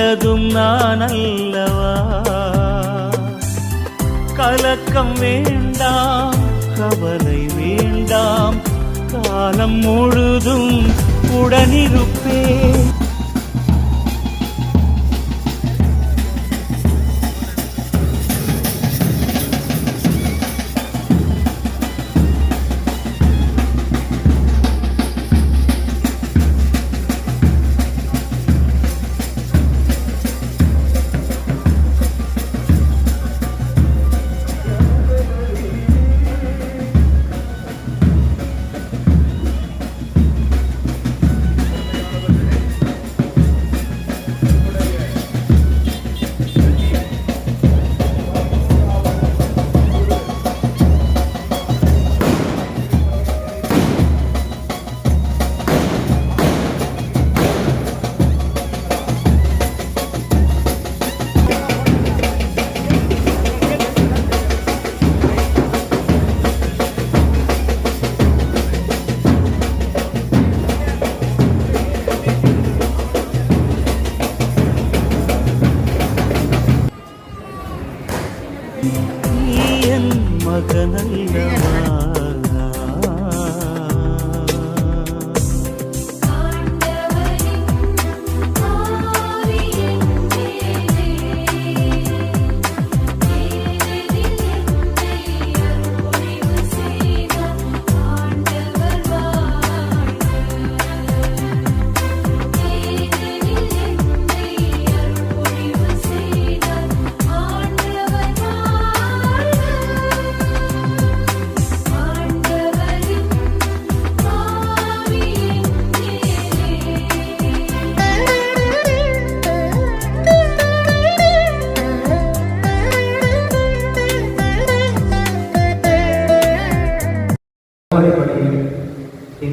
கண்டதும் நான் அல்லவா? கலக்கம் வேண்டாம் கவலை வேண்டாம். காலம் முழுதும் உடனிருப்பேன்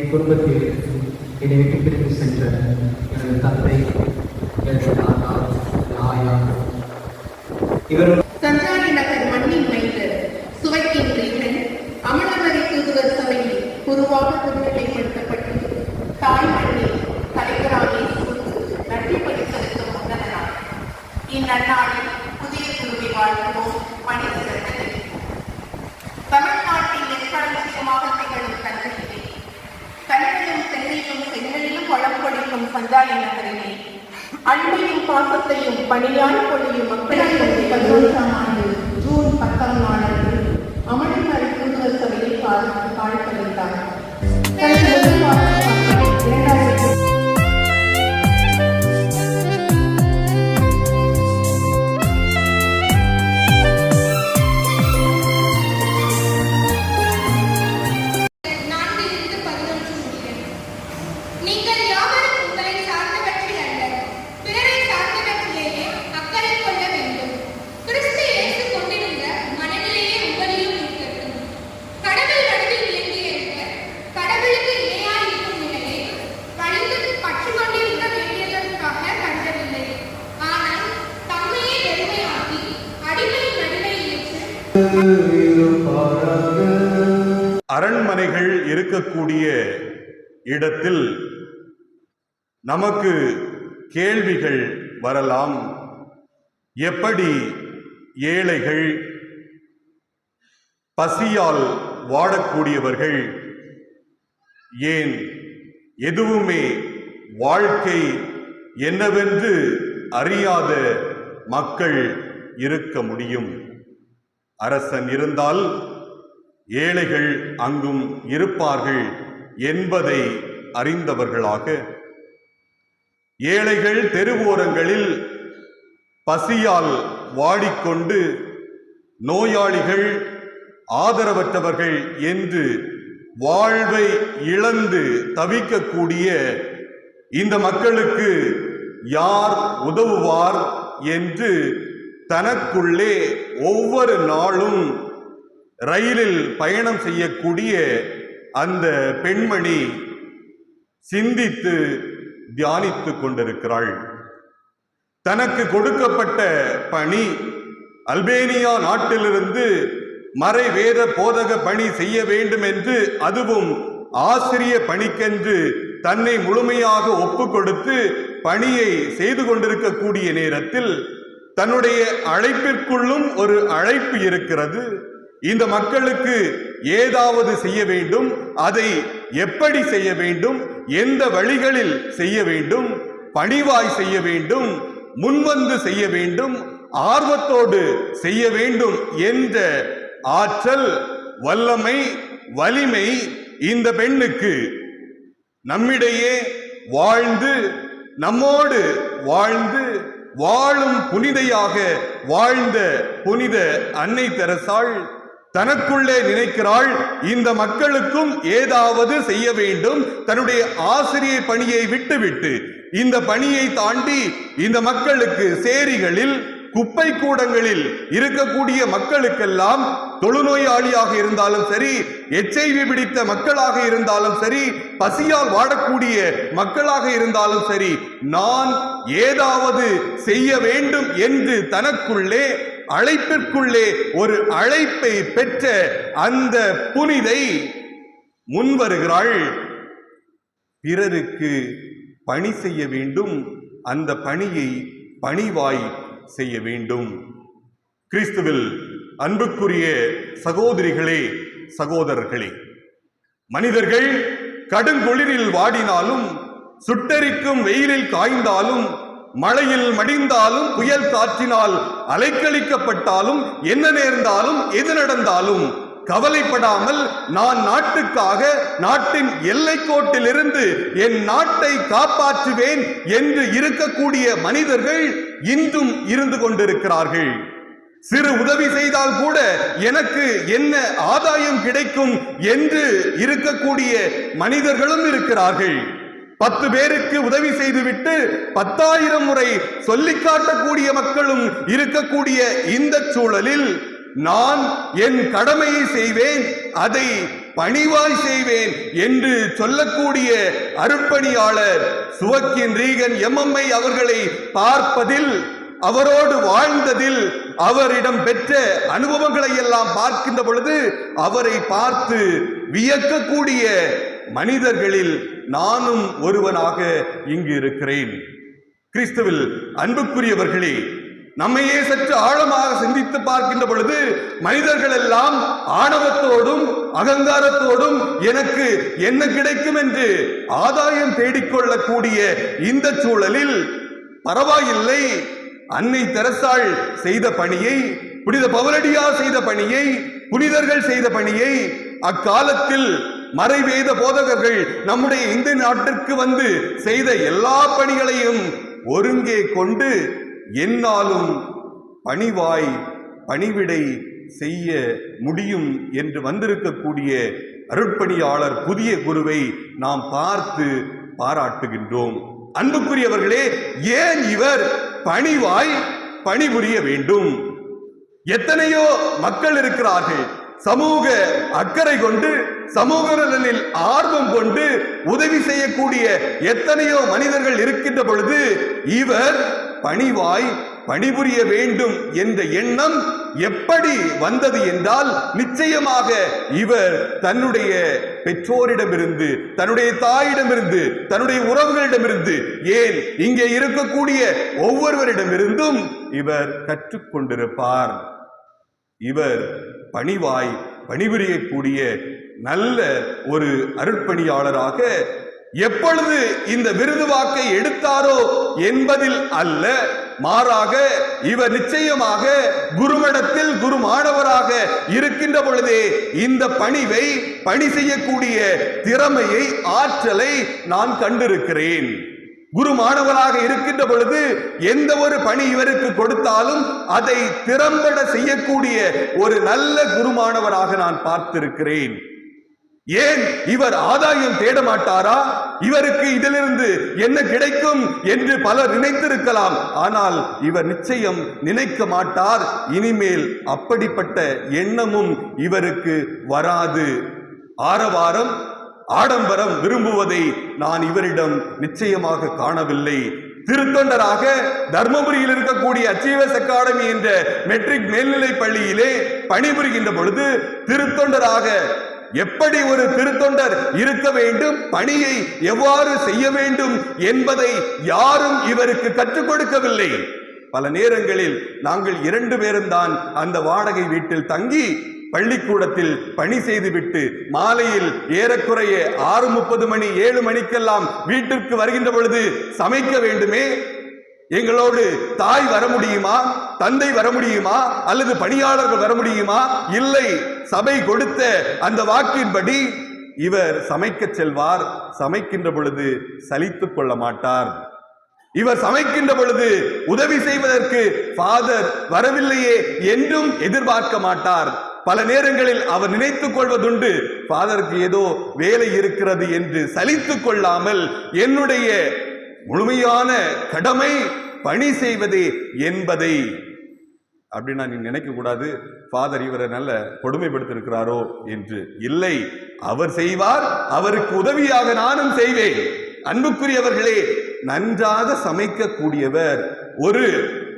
informativa. நமக்கு கேள்விகள் வரலாம். எப்படி ஏழைகள் பசியால் வாடக்கூடியவர்கள் ஏன் எதுவுமே வாழ்க்கை என்னவென்று அறியாத மக்கள் இருக்க முடியும். அரசன் இருந்தால் ஏழைகள் அங்கும் இருப்பார்கள் என்பதை அறிந்தவர்களாக ஏழைகள் தெருவோரங்களில் பசியால் வாடிக்கொண்டு நோயாளிகள் ஆதரவற்றவர்கள் என்று வாழ்வை இழந்து தவிக்கக்கூடிய இந்த மக்களுக்கு யார் உதவுவார் என்று தனக்குள்ளே ஒவ்வொரு நாளும் ரயிலில் பயணம் செய்யக்கூடிய அந்த பெண்மணி சிந்தித்து தியானித்து கொண்டிருக்கிறாள். தனக்கு கொடுக்கப்பட்ட பணி அல்பேனியா நாட்டிலிருந்து மறைவேத போதக பணி செய்ய வேண்டும் என்று அதுவும் ஆசிரிய பணிக்கென்று தன்னை முழுமையாக ஒப்பு கொடுத்து பணியை செய்து கொண்டிருக்கக்கூடிய நேரத்தில் தன்னுடைய அழைப்பிற்குள்ளும் ஒரு அழைப்பு இருக்கிறது. இந்த மக்களுக்கு ஏதாவது செய்ய வேண்டும் அதை எப்படி செய்ய வேண்டும் எந்த வழிகளில் செய்ய வேண்டும் பணிவாய் செய்ய வேண்டும் முன்வந்து செய்ய வேண்டும் ஆர்வத்தோடு செய்ய வேண்டும் என்ற ஆற்றல் வல்லமை வலிமை இந்த பெண்ணுக்கு நம்மிடையே வாழ்ந்து நம்மோடு வாழ்ந்து வாழும் புனிதையாக வாழ்ந்த புனித அன்னை தெரசாள் தனக்குள்ளே நினைக்கிறாள். இந்த மக்களுக்கும் ஏதாவது செய்ய வேண்டும். தன்னுடைய ஆசிரிய பணியை விட்டுவிட்டு இந்த பணியை தாண்டி இந்த மக்களுக்கு சேரிகளில் குப்பை கூடங்களில் இருக்கக்கூடிய மக்களுக்கெல்லாம் தொழுநோயாளியாக இருந்தாலும் சரி எச்ஐவி பிடித்த மக்களாக இருந்தாலும் சரி பசியால் வாடக்கூடிய மக்களாக இருந்தாலும் சரி நான் ஏதாவது செய்ய வேண்டும் என்று தனக்குள்ளே அழைப்பிற்குள்ளே ஒரு அழைப்பை பெற்ற அந்த புனிதை முன்வருகிறாள். பிறருக்கு பணி செய்ய வேண்டும். அந்த பணியை பணிவாய் செய்ய வேண்டும். கிறிஸ்துவில் அன்புக்குரிய சகோதரிகளே சகோதரர்களே மனிதர்கள் கடுங்குளிரில் வாடினாலும் சுட்டெரிக்கும் வெயிலில் காய்ந்தாலும் மழையில் மடிந்தாலும் புயல் காற்றினால் அலைக்கழிக்கப்பட்டாலும் என்ன நேர்ந்தாலும் எது நடந்தாலும் கவலைப்படாமல் நான் நாட்டுக்காக நாட்டின் எல்லைக்கோட்டிலிருந்து என் நாட்டை காப்பாற்றுவேன் என்று இருக்கக்கூடிய மனிதர்கள் இன்றும் இருந்து கொண்டிருக்கிறார்கள். சிறு உதவி செய்தால் கூட எனக்கு என்ன ஆதாயம் கிடைக்கும் என்று இருக்கக்கூடிய மனிதர்களும் இருக்கிறார்கள். பத்து பேருக்கு உதவி செய்துவிட்டு பத்தாயிரம் முறை சொல்லிக்காட்டக்கூடிய மக்களும் இருக்கக்கூடிய இந்த சூழலில் நான் என் கடமையை செய்வேன் அதை பணிவாய் செய்வேன் என்று சொல்லக்கூடிய அருட்பணியாளர் சுவக்கின் ரீகன் எம்எம்ஐ அவர்களை பார்ப்பதில் அவரோடு வாழ்ந்ததில் அவரிடம் பெற்ற அனுபவங்களை எல்லாம் பார்க்கின்ற பொழுது அவரை பார்த்து வியக்கக்கூடிய மனிதர்களில் நானும் ஒருவனாக இங்கு இருக்கிறேன். கிறிஸ்துவில் அன்புக்குரியவர்களே நம்மையே சற்று ஆழமாக சிந்தித்து பார்க்கின்ற பொழுது மனிதர்கள் எல்லாம் ஆணவத்தோடும் அகங்காரத்தோடும் எனக்கு என்ன கிடைக்கும் என்று ஆதாயம் தேடிக்கொள்ளக்கூடிய இந்த சூழலில் பரவாயில்லை. அன்னை தெரசாள் செய்த பணியை புனித பவுலடியார் செய்த பணியை புனிதர்கள் செய்த பணியை அக்காலத்தில் மறைவேத போதகர்கள் நம்முடைய இந்த நாட்டிற்கு வந்து செய்த எல்லா பணிகளையும் ஒருங்கே கொண்டு என்னாலும் பணிவாய் பணிவிடை செய்ய முடியும் என்று வந்திருக்கக்கூடிய அருட்பணியாளர் புதிய குருவை நாம் பார்த்து பாராட்டுகின்றோம். அன்புக்குரியவர்களே ஏன் இவர் பணிவாய் பணிபுரிய வேண்டும்? எத்தனையோ மக்கள் இருக்கிறார்கள். சமூக அக்கறை கொண்டு சமூக நலனில் ஆர்வம் கொண்டு உதவி செய்யக்கூடிய எத்தனையோ மனிதர்கள் இருக்கின்ற பொழுது இவர் பணிவாய் பணிபுரிய வேண்டும் என்ற எண்ணம் எப்படி வந்தது என்றால் நிச்சயமாக இவர் தன்னுடைய பெற்றோரிடமிருந்து தன்னுடைய தாயிடமிருந்து தன்னுடைய உறவுகளிடமிருந்து ஏன் இங்கே இருக்கக்கூடிய ஒவ்வொருவரிடமிருந்தும் இவர் கற்றுக்கொண்டிருப்பார். இவர் பணிவாய் பணிபுரியக்கூடிய நல்ல ஒரு அருட்பணியாளராக எப்பொழுது இந்த விருது வாக்கை எடுத்தாரோ என்பதில் அல்ல மாறாக இவர் நிச்சயமாக குருமடத்தில் குரு மாணவராக இருக்கின்ற பொழுதே இந்த பணிவை பணி செய்யக்கூடிய திறமையை ஆற்றலை நான் கண்டிருக்கிறேன். குரு மாணவராக இருக்கின்ற பொழுது எந்த ஒரு பணி இவருக்கு கொடுத்தாலும் அதை திறம்பட செய்யக்கூடிய ஒரு நல்ல குரு மாணவராக நான் பார்த்திருக்கிறேன். ஏன்? இவர் ஆதாயம் தேட மாட்டாரா? இவருக்கு இதிலிருந்து என்ன கிடைக்கும் என்று பலர் நினைத்திருக்கலாம். ஆனால் இவர் நிச்சயம் நினைக்க மாட்டார். இனிமேல் அப்படிப்பட்ட எண்ணமும் இவருக்கு வராது. ஆரவாரம் ஆடம்பரம் விரும்புவதை நான் இவரிடம் நிச்சயமாக காணவில்லை. திருத்தொண்டராக தர்மபுரியில் இருக்கக்கூடிய அச்சீவஸ் அகாடமி என்ற மெட்ரிக் மேல்நிலை பள்ளியிலே பணிபுரிகின்ற பொழுது திருத்தொண்டராக எப்படி ஒரு திருத்தொண்டர் இருக்க வேண்டும் பணியை எவ்வாறு செய்ய வேண்டும் என்பதை யாரும் இவருக்கு கற்றுக் கொடுக்கவில்லை. பல நேரங்களில் நாங்கள் இரண்டு பேரும் தான் அந்த வாடகை வீட்டில் தங்கி பள்ளிக்கூடத்தில் பணி செய்துவிட்டு மாலையில் ஏறக்குறைய ஆறு முப்பது மணி ஏழு மணிக்கெல்லாம் வீட்டிற்கு வருகின்ற பொழுது சமைக்க வேண்டுமே? எங்களோடு தாய் வர முடியுமா? தந்தை வர முடியுமா? அல்லது பணியாளர்கள் வர முடியுமா? இல்லை சபை கொடுத்த அந்த வாக்கின்படி இவர் சமைக்க செல்வார். சமைக்கின்ற பொழுது சலித்துக் கொள்ள மாட்டார். இவர் சமைக்கின்ற பொழுது உதவி செய்வதற்கு ஃபாதர் வரவில்லையே என்றும் எதிர்பார்க்க மாட்டார். பல நேரங்களில் அவர் நினைத்துக் கொள்வதுண்டு ஃபாதருக்கு ஏதோ வேலை இருக்கிறது என்று சலித்துக் கொள்ளாமல் என்னுடைய முழுமையான கடமை பணி செய்வதே என்பதை அப்படின்னா நீ நினைக்க கூடாது ஃபாதர் இவரை நல்ல கொடுமைப்படுத்திருக்கிறாரோ என்று. இல்லை அவர் செய்வார் அவருக்கு உதவியாக நானும் செய்வேன். அன்புக்குரியவர்களே நன்றாக சமைக்கக்கூடியவர் ஒரு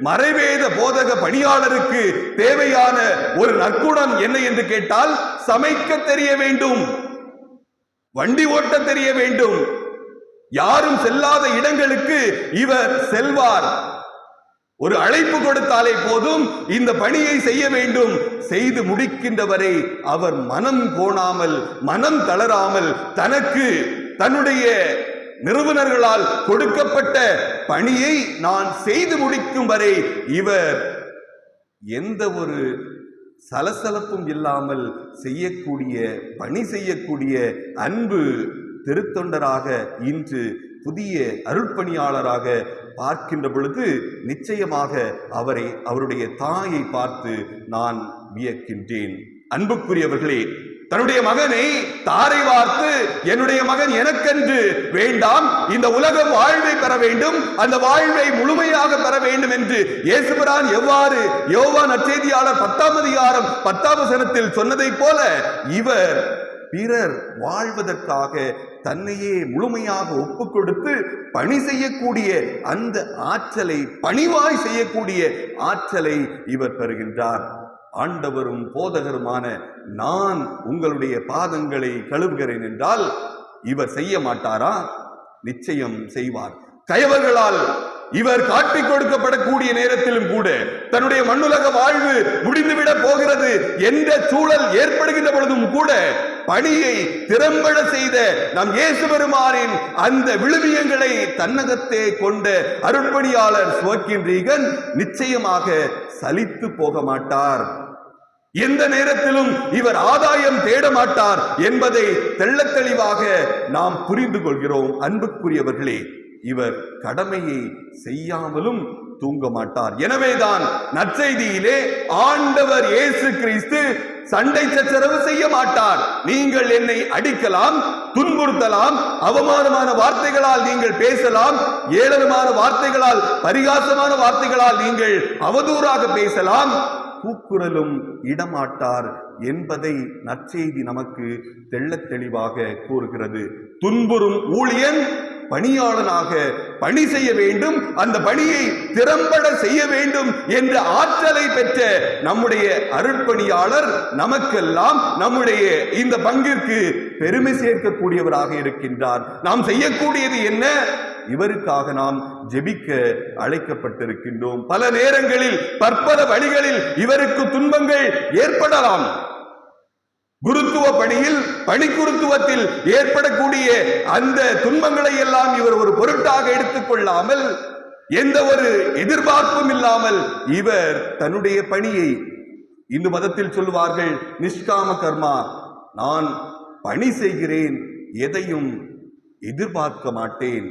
மறைவேத போதக பணியாளருக்கு தேவையான ஒரு நற்குணம் என்ன என்று கேட்டால் சமைக்க தெரிய வேண்டும். வண்டி ஓட்ட தெரிய வேண்டும். யாரும் செல்லாத இடங்களுக்கு இவர் செல்வார். ஒரு அழைப்பு கொடுத்தாலே போதும் இந்த பணியை செய்ய வேண்டும். செய்து முடிக்கின்றவரை அவர் மனம் கோணாமல் மனம் தளராமல் தனக்கு தன்னுடைய நிறுவனர்களால் கொடுக்கப்பட்ட பணியை நான் செய்து முடிக்கும் வரை இவர் எந்த ஒரு சலசலப்பும் இல்லாமல் செய்யக்கூடிய பணி செய்யக்கூடிய அன்பு திருத்தொண்டராக இன்று புதிய அருள்பணியாளராக பார்க்கின்ற பொழுது நிச்சயமாக அவரை அவருடைய தாயை பார்த்து நான் வியக்கின்றேன். அன்புக்குரியவர்களே தன்னுடைய மகனை தாரை வார்த்து என்னுடைய மகன் எனக்கென்று வேண்டாம். இந்த உலக வாழ்வை பெற வேண்டும். அந்த வாழ்வை முழுமையாக பெற வேண்டும் என்று இயேசுபிரான் எவ்வாறு யோவான் நற்செய்தியாளர் பத்தாம் அதிகாரம் பத்தாம் சனத்தில் சொன்னதைப் போல இவர் பிறர் வாழ்வதற்காக தன்னையே முழுமையாக ஒப்பு கொடுத்து பணி செய்யக்கூடிய அந்த ஆற்றலை பணிவாய் செய்யக்கூடிய ஆற்றலை இவர் பெறுகின்றார். ஆண்டவரும் போதகருமான நான் உங்களுடைய பாதங்களை கழுவுகிறேன் என்றால் இவர் செய்ய மாட்டாரா? நிச்சயம் செய்வார். கயவர்களால் இவர் காட்டிக் கொடுக்கப்படக்கூடிய நேரத்திலும் கூட தன்னுடைய மண்ணுலக வாழ்வு முடிந்துவிட போகிறது என்ற சூழல் ஏற்படுகின்ற பொழுதும் கூட பணியை திறம்பட செய்த நம் இயேசு பெருமானின் அந்த விழுமியங்களை தன்னகத்தே கொண்ட அருட்பணியாளர் சுவக்கின் ரீகன் நிச்சயமாக சலித்து போக மாட்டார். எந்த நேரத்திலும் இவர் ஆதாயம் தேட மாட்டார் என்பதை தெள்ள தெளிவாக நாம் புரிந்து கொள்கிறோம். அன்புக்குரியவர்களே இவர் கடமையை செய்யாமலும் தூங்க மாட்டார். எனவேதான் நற்செய்தியிலே ஆண்டவர் இயேசு கிறிஸ்து சண்டை சச்சரவு செய்ய மாட்டார். நீங்கள் என்னை அடிக்கலாம் துன்புறுத்தலாம் அவமானமான வார்த்தைகளால் நீங்கள் பேசலாம் ஏளனமான வார்த்தைகளால் பரிகாசமான வார்த்தைகளால் நீங்கள் அவதூறாக பேசலாம். கூக்குரலும் இடமாட்டார். என்பதை நற்செய்தி நமக்கு தெள்ளத் தெளிவாக கூறுகிறது. துன்புறும் ஊழியன் பணியாளனாக பணி செய்ய வேண்டும் அந்த பணியை திறம்பட செய்ய வேண்டும் என்ற ஆற்றலை பெற்ற நம்முடைய அருட்பணியாளர் நமக்கெல்லாம் நம்முடைய இந்த பங்கிற்கு பெருமை சேர்க்கக்கூடியவராக இருக்கின்றார். நாம் செய்யக்கூடியது என்ன? இவருக்காக நாம் ஜெபிக்க அழைக்கப்பட்டிருக்கின்றோம். பல நேரங்களில் பற்பல வழிகளில் இவருக்கு துன்பங்கள் ஏற்படலாம். குருத்துவ பணியில் பணிக்குருத்துவத்தில் ஏற்படக்கூடிய அந்த துன்பங்களை எல்லாம் இவர் ஒரு பொருட்டாக எடுத்துக்கொள்ளாமல் எந்த ஒரு எதிர்பார்ப்பும் இல்லாமல் இவர் தன்னுடைய பணியை இந்து மதத்தில் சொல்லுவார்கள் நிஷ்காம கர்மா நான் பணி செய்கிறேன் எதையும் எதிர்பார்க்க மாட்டேன்.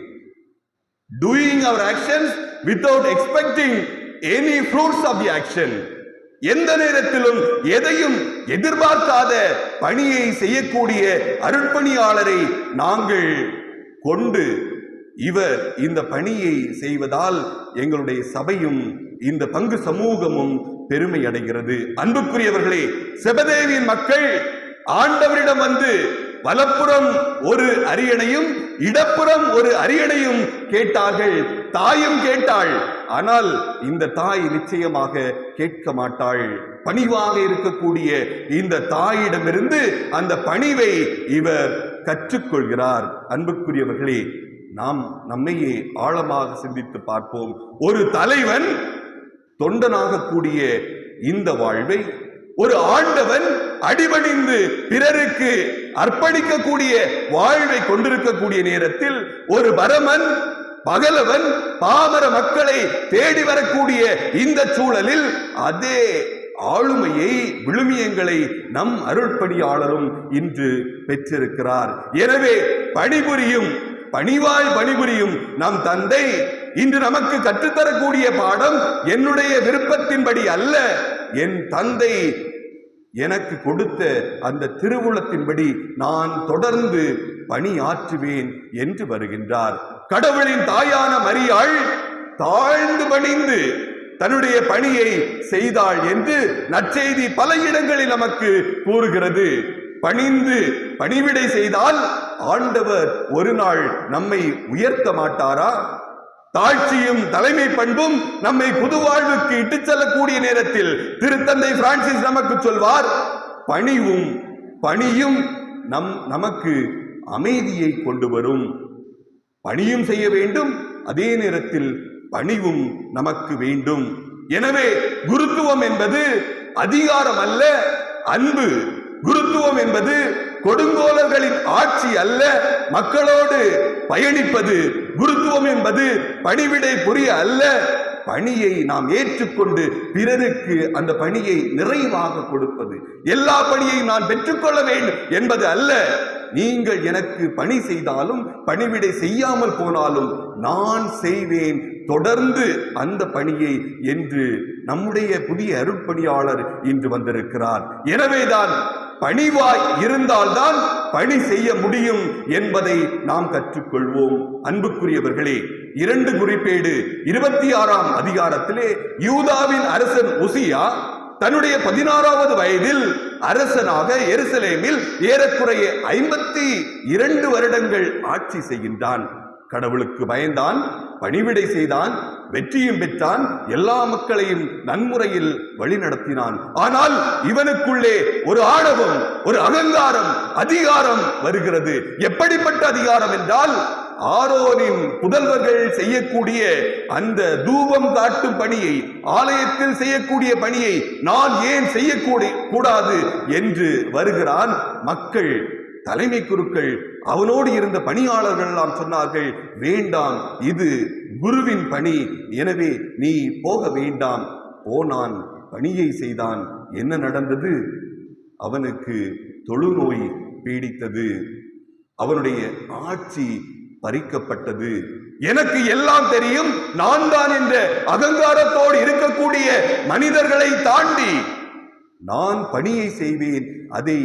Doing our actions without expecting any fruits of the action எந்த நேரத்திலும் எதையும் எதிர்பார்க்காத பணியை செய்யக்கூடிய அருட்பணியாளரை நாங்கள் கொண்டு இவர் இந்த பணியை செய்வதால் எங்களுடைய சபையும் இந்த பங்கு சமூகமும் பெருமை அடைகிறது. அன்புக்குரியவர்களே செபதேவியின் மக்கள் ஆண்டவரிடம் வந்து வலப்புறம் ஒரு அரியணையும் இடப்புறம் ஒரு அரியணையும் கேட்டார்கள். தாயும் கேட்டாள். ஆனால் இந்த தாய் நிச்சயமாக கேட்க மாட்டாள். பணிவாக இருக்கக்கூடிய இந்த தாயிடமிருந்து அந்த பணிவை இவர் கற்றுக்கொள்கிறார். அன்புக்குரியவர்களே நாம் நம்மையே ஆழமாக சிந்தித்து பார்ப்போம். ஒரு தலைவன் தொண்டனாக கூடிய இந்த வாழ்வை ஒரு ஆண்டவன் அடிபணிந்து பிறருக்கு அர்ப்பணிக்கக்கூடிய வாழ்வை கொண்டிருக்கக்கூடிய நேரத்தில் ஒரு பரமன் பகலவன் பாமர மக்களை தேடி வரக்கூடிய இந்த சூழலில் அதே ஆளுமையை விழுமியங்களை நம் அருள்பணியாளரும் இன்று பெற்றிருக்கிறார். எனவே பணிபுரியும் பணிவாய் பணிபுரியும் நம் தந்தை இன்று நமக்கு கற்றுத்தரக்கூடிய பாடம் என்னுடைய விருப்பத்தின்படி அல்ல. என் தந்தை எனக்கு கொடுத்த அந்த திருவுளத்தின்படி நான் தொடர்ந்து பணியாற்றுவேன் என்று வருகின்றார். கடவுளின் தாயான மரியாள் தாழ்ந்து பணிந்து தன்னுடைய பணியை செய்தாள் என்று நற்செய்தி பல இடங்களில் நமக்கு கூறுகிறது. பணிந்து பணிவிடை செய்தால் ஆண்டவர் ஒரு நாள் நம்மை உயர்த்த மாட்டாரா? தாழ்ச்சியும் தலைமை பண்பும் நம்மை புதுவாழ்வுக்கு இட்டுச் செல்லக்கூடிய நேரத்தில் திருத்தந்தை பிரான்சிஸ் நமக்கு சொல்வார் பணிவும் பணியும் நம் நமக்கு அமைதியை கொண்டு வரும். பணியும் செய்ய வேண்டும். அதே நேரத்தில் பணிவும் நமக்கு வேண்டும். எனவே குருத்துவம் என்பது அதிகாரம் அல்ல அன்பு. குருத்துவம் என்பது கொடுங்கோலர்களின் ஆட்சி அல்ல மக்களோடு பயணிப்பது. குருத்துவம் என்பது பணிவிடை புரிய அல்ல. பணியை நாம் ஏற்றுக்கொண்டு பிறருக்கு அந்த பணியை நிறைவாக கொடுப்பது. எல்லா பணியையும் நான் பெற்றுக்கொள்ள வேண்டும் என்பது அல்ல. நீங்கள் எனக்கு பணி செய்தாலும் பணிவிடை செய்யாமல் போனாலும் நான் செய்வேன். தொடர்ந்து அந்த பணியை என்று நம்முடைய புதிய அருட்பணியாளர் இன்று வந்திருக்கிறார். எனவேதான் பணிவாய் இருந்தால்தான் பணி செய்ய முடியும் என்பதை நாம் கற்றுக்கொள்வோம். அன்புக்குரியவர்களே இரண்டு குறிப்பேடு. இருபத்தி ஆறாம் அதிகாரத்திலே யூதாவின் அரசன் உசியா தன்னுடைய பதினாறாவது வயதில் அரசனாக எருசலேமில் ஏறக்குறைய ஐம்பத்தி இரண்டு வருடங்கள் ஆட்சி செய்கின்றான். கடவுளுக்கு பயந்தான் பணிவிடை செய்தான் வெற்றியும் பெற்றான் எல்லா மக்களையும் நன்முறையில் வழிநடத்தினான். ஆனால் இவனுக்குள்ளே ஒரு ஆணவம் ஒரு அகங்காரம் அதிகாரம் வருகிறது. எப்படிப்பட்ட அதிகாரம் என்றால் ஆரோனின் புதல்வர்கள் செய்யக்கூடிய அந்த தூபம் காட்டும் பணியை ஆலயத்தில் செய்யக்கூடிய பணியை நான் ஏன் செய்யக்கூடிய கூடாது என்று வருகிறான் மக்கள். தலைமை குருக்கள் அவனோடு இருந்த பணியாளர்கள் எல்லாம் சொன்னார்கள் வேண்டாம் இது குருவின் பணி. எனவே நீ போக வேண்டாம். போனான் பணியை செய்தான். என்ன நடந்தது? அவனுக்கு தொழுநோய் பீடித்தது. அவனுடைய ஆட்சி பறிக்கப்பட்டது. எனக்கு எல்லாம் தெரியும் நான் தான் என்ற அகங்காரத்தோடு இருக்கக்கூடிய மனிதர்களை தாண்டி. நான் பணியை செய்வேன் அதை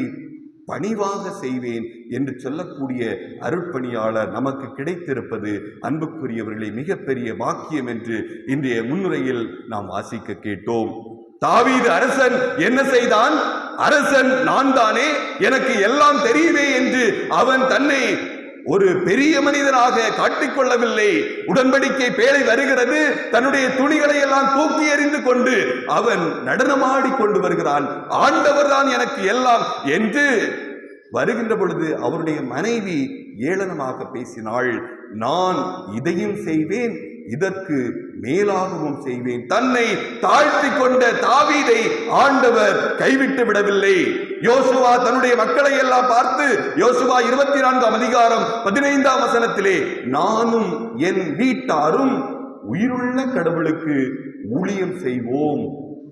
பணிவாக செய்வேன் என்று சொல்லக்கூடிய அருட்பணியாளர் நமக்கு கிடைத்திருப்பது அன்புக்குரியவர்களே மிகப்பெரிய பாக்கியம் என்று இன்றைய முன்னுரையில் நாம் வாசிக்க கேட்டோம். தாவீது அரசன் என்ன செய்தான்? அரசன் நான் தானே எனக்கு எல்லாம் தெரியுமே என்று அவன் தன்னை ஒரு பெரிய மனிதனாக காட்டிக்கொள்ளவில்லை. உடன்படிக்கை பேழை வருகிறது. தன்னுடைய துணிகளை எல்லாம் தூக்கி எறிந்து கொண்டு அவன் நடனமாடி கொண்டு வருகிறான். ஆண்டவர் தான் எனக்கு எல்லாம் என்று வருகின்ற பொழுது அவருடைய மனைவி ஏளனமாக பேசினாள். நான் இதையும் செய்வேன். இதற்கு மேலாகவும் செய்வேன். தன்னை தாழ்த்தி கொண்ட தாவீதை ஆண்டவர் கைவிட்டு விடவில்லை. யோசுவா தன்னுடைய மக்களை எல்லாம் பார்த்து யோசுவா இருபத்தி நான்காம் அதிகாரம் பதினைந்தாம் வசனத்திலே நானும் என் வீட்டாரும் உயிருள்ள கடவுளுக்கு ஊழியம் செய்வோம்.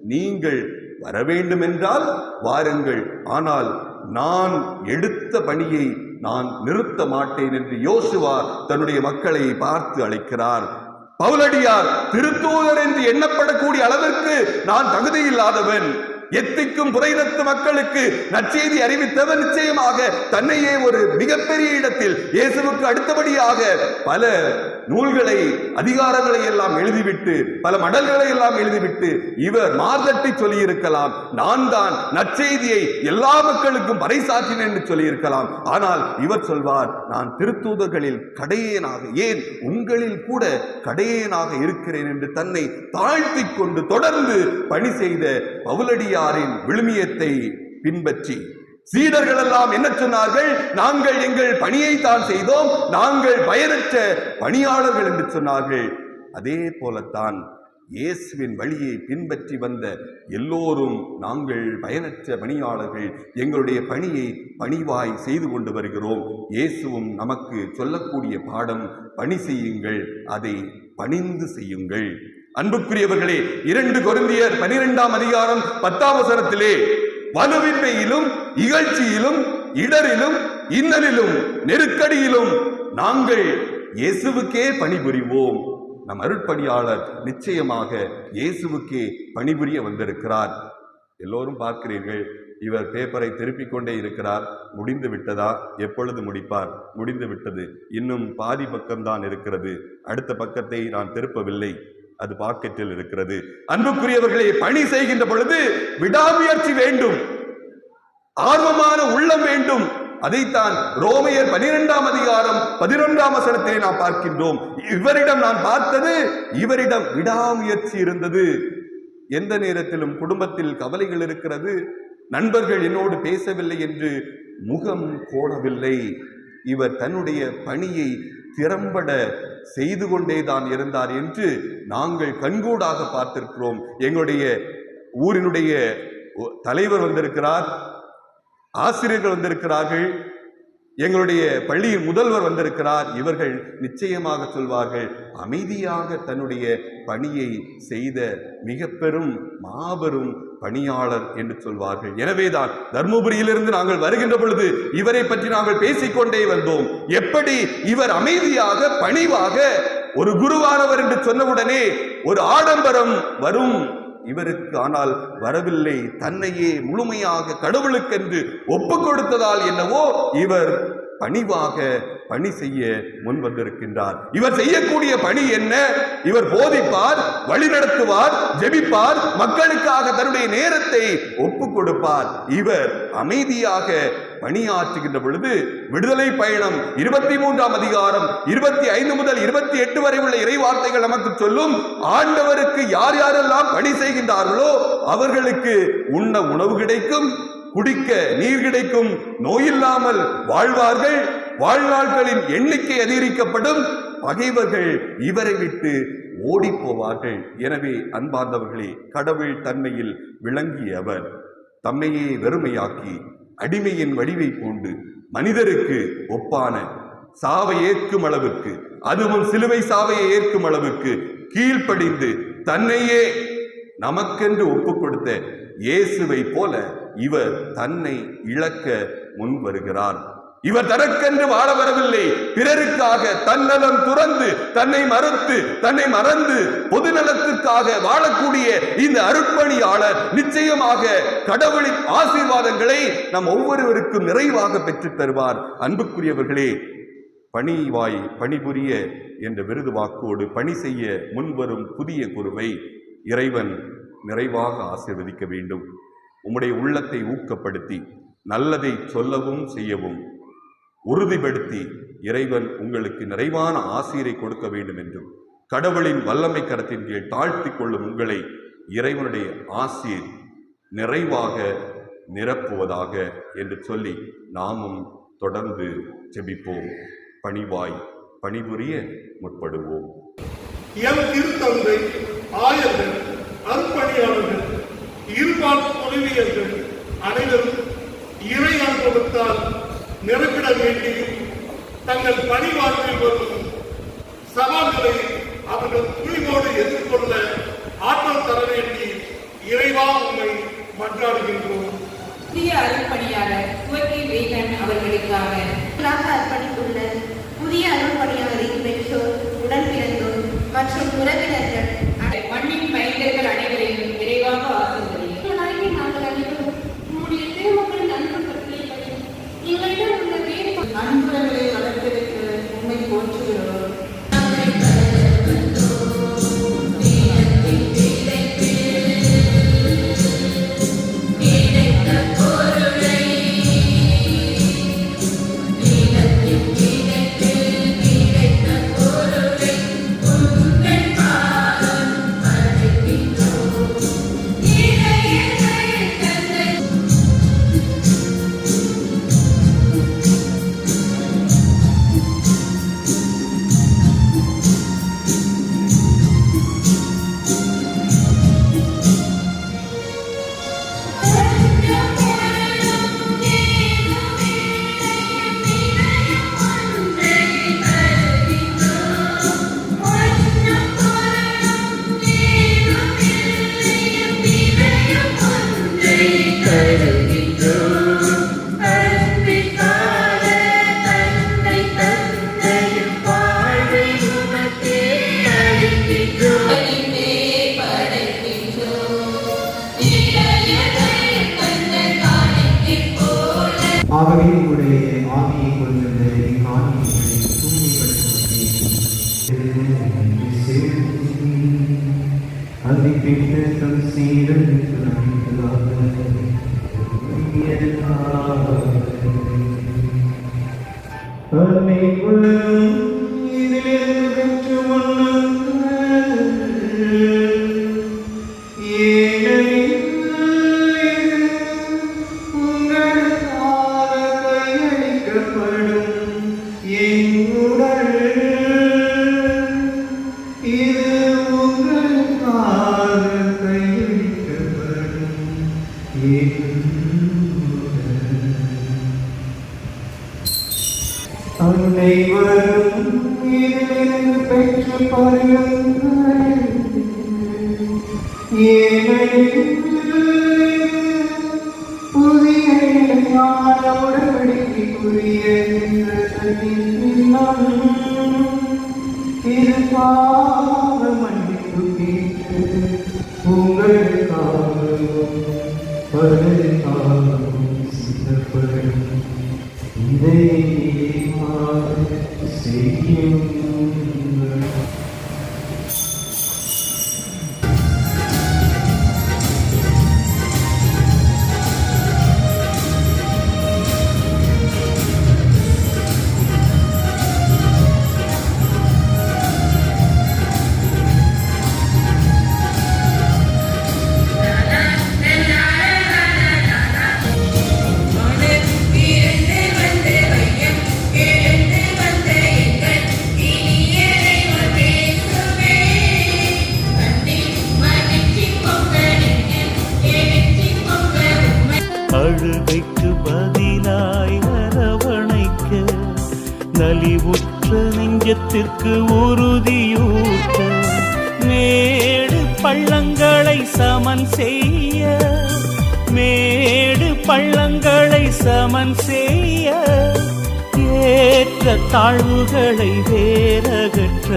நீங்கள் வர வேண்டும் என்றால் வாருங்கள். ஆனால் நான் எடுத்த பணியை நான் நிறுத்த மாட்டேன் என்று யோசுவா தன்னுடைய மக்களை பார்த்து அழைக்கிறார். பவுலடியார் திருத்தூதர் என்று எண்ணப்படக்கூடிய அளவிற்கு நான் தகுதியில்லாதவன். எத்திக்கும் புரைதத்து மக்களுக்கு நற்செய்தி அறிவித்தவன் நிச்சயமாக தன்னையே ஒரு மிகப்பெரிய இடத்தில் இயேசுவுக்கு அடுத்தபடியாக பல நூல்களை அதிகாரங்களை எல்லாம் எழுதிவிட்டு பல மடல்களை எல்லாம் எழுதிவிட்டு இவர் மார்தட்டி சொல்லியிருக்கலாம். நான் தான் நற்செய்தியை எல்லா மக்களுக்கும் பறைசாற்றினேன் என்று சொல்லியிருக்கலாம். ஆனால் இவர் சொல்வார் நான் திருத்தூதர்களில் கடையேனாக ஏன் உங்களில் கூட கடையேனாக இருக்கிறேன் என்று தன்னை தாழ்த்திக் கொண்டு தொடர்ந்து பணி செய்த பவுலடியாரின் விழுமியத்தை பின்பற்றி சீடர்கள் எல்லாம் என்ன சொன்னார்கள்? நாங்கள் எங்கள் பணியை தான் செய்தோம் நாங்கள் பயனற்ற பணியாளர்கள் என்று சொன்னார்கள். அதே போலத்தான் இயேசுவின் வழியை பின்பற்றி வந்த எல்லோரும் நாங்கள் பயனற்ற பணியாளர்கள் எங்களுடைய பணியை பணிவாய் செய்து கொண்டு வருகிறோம். இயேசுவும் நமக்கு சொல்லக்கூடிய பாடம் பணி செய்யுங்கள் அதை பணிந்து செய்யுங்கள். அன்புக்குரியவர்களே இரண்டு குழந்தையர் பனிரெண்டாம் அதிகாரம் பத்தாம் வசனத்திலே வலுவின்மையிலும் இகழ்ச்சியிலும் இடரிலும் இன்னலிலும் நெருக்கடியிலும் நாங்கள் இயேசுவுக்கே பணிபுரிவோம். நம் அருட்பணியாளர் நிச்சயமாக இயேசுவுக்கே பணிபுரிய வந்திருக்கிறார். எல்லோரும் பார்க்கிறீர்கள் இவர் பேப்பரை திருப்பிக் கொண்டே இருக்கிறார். முடிந்து விட்டதா? எப்பொழுது முடிப்பார்? முடிந்து விட்டது. இன்னும் பாதி பக்கம்தான் இருக்கிறது. அடுத்த பக்கத்தை நான் திருப்பவில்லை. அது பாக்கெட்டில் இருக்கிறது. அன்புக்குரியவர்களை பணி செய்கின்ற பொழுது விடாமுயற்சி வேண்டும். ஆர்வமான உள்ளம் வேண்டும். அதைத்தான் ரோமையர் பனிரெண்டாம் அதிகாரம் பதினொன்றாம் வசனத்திலே நாம் பார்க்கின்றோம். இவரிடம் நான் பார்த்தது இவரிடம் விடாமுயற்சி இருந்தது. எந்த நேரத்திலும் குடும்பத்தில் கவலைகள் இருக்கிறது. நண்பர்கள் என்னோடு பேசவில்லை என்று முகம் கோணவில்லை. இவர் தன்னுடைய பணியை திறம்பட செய்து கொண்டே தான் இருந்தார் என்று நாங்கள் கண்கூடாக பார்த்திருக்கிறோம். எங்களுடைய ஊரினுடைய தலைவர் வந்திருக்கிறார் ஆசிரியர்கள் வந்திருக்கிறார்கள் எங்களுடைய பள்ளியின் முதல்வர் வந்திருக்கிறார் இவர்கள் நிச்சயமாக சொல்வார்கள் அமைதியாக தன்னுடைய பணியை செய்த மிக பெரும் மாபெரும் பணியாளர் என்று சொல்வார்கள். எனவேதான் தர்மபுரியிலிருந்து நாங்கள் வருகின்ற பொழுது இவரை பற்றி நாங்கள் பேசிக்கொண்டே வந்தோம். எப்படி இவர் அமைதியாக பணிவாக ஒரு குருவானவர் என்று சொன்னவுடனே ஒரு ஆடம்பரம் வரும். இவருக்கு ஆனால் வரவில்லை. தன்னையே முழுமையாக கடவுளுக்கென்று ஒப்பு கொடுத்ததால் என்னவோ இவர் பணிவாக பணி செய்ய முன் வந்திருக்கின்றார் இவர் செய்யக்கூடிய பணி என்ன? இவர் போதிப்பார் வழிநடத்துவார் ஜெபிப்பார் மக்களுக்காக தன்னுடைய நேரத்தை ஒப்பு கொடுப்பார். இவர் அமைதியாக பணியாற்றுகின்ற பொழுது விடுதலை பயணம் இருபத்தி மூன்றாம் அதிகாரம் இருபத்தி ஐந்து முதல் இருபத்தி எட்டு வரை உள்ள இறைவார்த்தைகள் நமக்கு சொல்லும் ஆண்டவருக்கு யார் யாரெல்லாம் பணி செய்கின்றார்களோ அவர்களுக்கு உண்ண உணவு கிடைக்கும் குடிக்க நீர் கிடைக்கும் நோயில்லாமல் வாழ்வார்கள். வாழ்நாட்களின் எண்ணிக்கை அதிகரிக்கப்படும். பகைவர்கள் இவரை விட்டு ஓடிப் போவார்கள் எனவே அன்பார்ந்தவர்களே கடவுள் தன்மையில் விளங்கியவர். தம்மையே வெறுமையாக்கி அடிமையின் வடிவை பூண்டு மனிதருக்கு ஒப்பான சாவை ஏற்கும் அளவுக்கு அதுவும் சிலுவை சாவையை ஏற்கும் அளவுக்கு கீழ்ப்படிந்து தன்னையே நமக்கென்று ஒப்பு கொடுத்த இயேசுவை போல இவர் தன்னை இழக்க முன் வருகிறார். இவர் தனக்கென்று வாழ வரவில்லை. பிறருக்காக தன்னலம் துறந்து தன்னை மறுத்து தன்னை மறந்து பொதுநலத்திற்காக வாழக்கூடிய இந்த அருட்பணியாளர் நிச்சயமாக கடவுளின் ஆசீர்வாதங்களை நம் ஒவ்வொருவருக்கும் நிறைவாக பெற்றுத் தருவார். அன்புக்குரியவர்களே பணிவாய் பணிபுரிய என்ற விருது வாக்கோடு பணி செய்ய முன்வரும் புதிய குருவை இறைவன் நிறைவாக ஆசீர்வதிக்க வேண்டும். உம்முடைய உள்ளத்தை ஊக்கப்படுத்தி நல்லதை சொல்லவும் செய்யவும் உறுதிப்படுத்தி இறைவன் உங்களுக்கு நிறைவான ஆசிரியரை கொடுக்க வேண்டும் என்றும் கடவுளின் வல்லமை கரத்தின் கீழ் தாழ்த்தி கொள்ளும் உங்களை இறைவனுடைய ஆசீர் நிறைவாக நிரப்புவதாக என்று சொல்லி நாமும் தொடர்ந்து ஜெபிப்போம். பணிவாய் பணிபுரிய முற்படுவோம். எம் திருத்தந்தை ஆயர்கள் அர்ப்பணியாளர்கள் இருபால் பொலிவியர்கள் அனைவரும் இறை அனுபவத்தால் நிரப்பிட வேண்டியும் தங்கள் பணி வாழ்வில் வரும் சவால்களை அவர்கள் துணிவோடு எதிர்கொள்ள ஆற்றல் தர வேண்டி இறைவா உண்மை மன்றாடுகின்றோம். புதிய அருள்பணியாளர் துவக்கி வேகன் அவர்களுக்காக. அர்ப்பணித்துள்ள புதிய அருள்பணியாளரின் பெற்றோர் உடன் பிறந்தோர் மற்றும் உறவினர்கள் muito baby. இது வரும் பெற்று பாரு. தாழ்வுகளை வேறகற்ற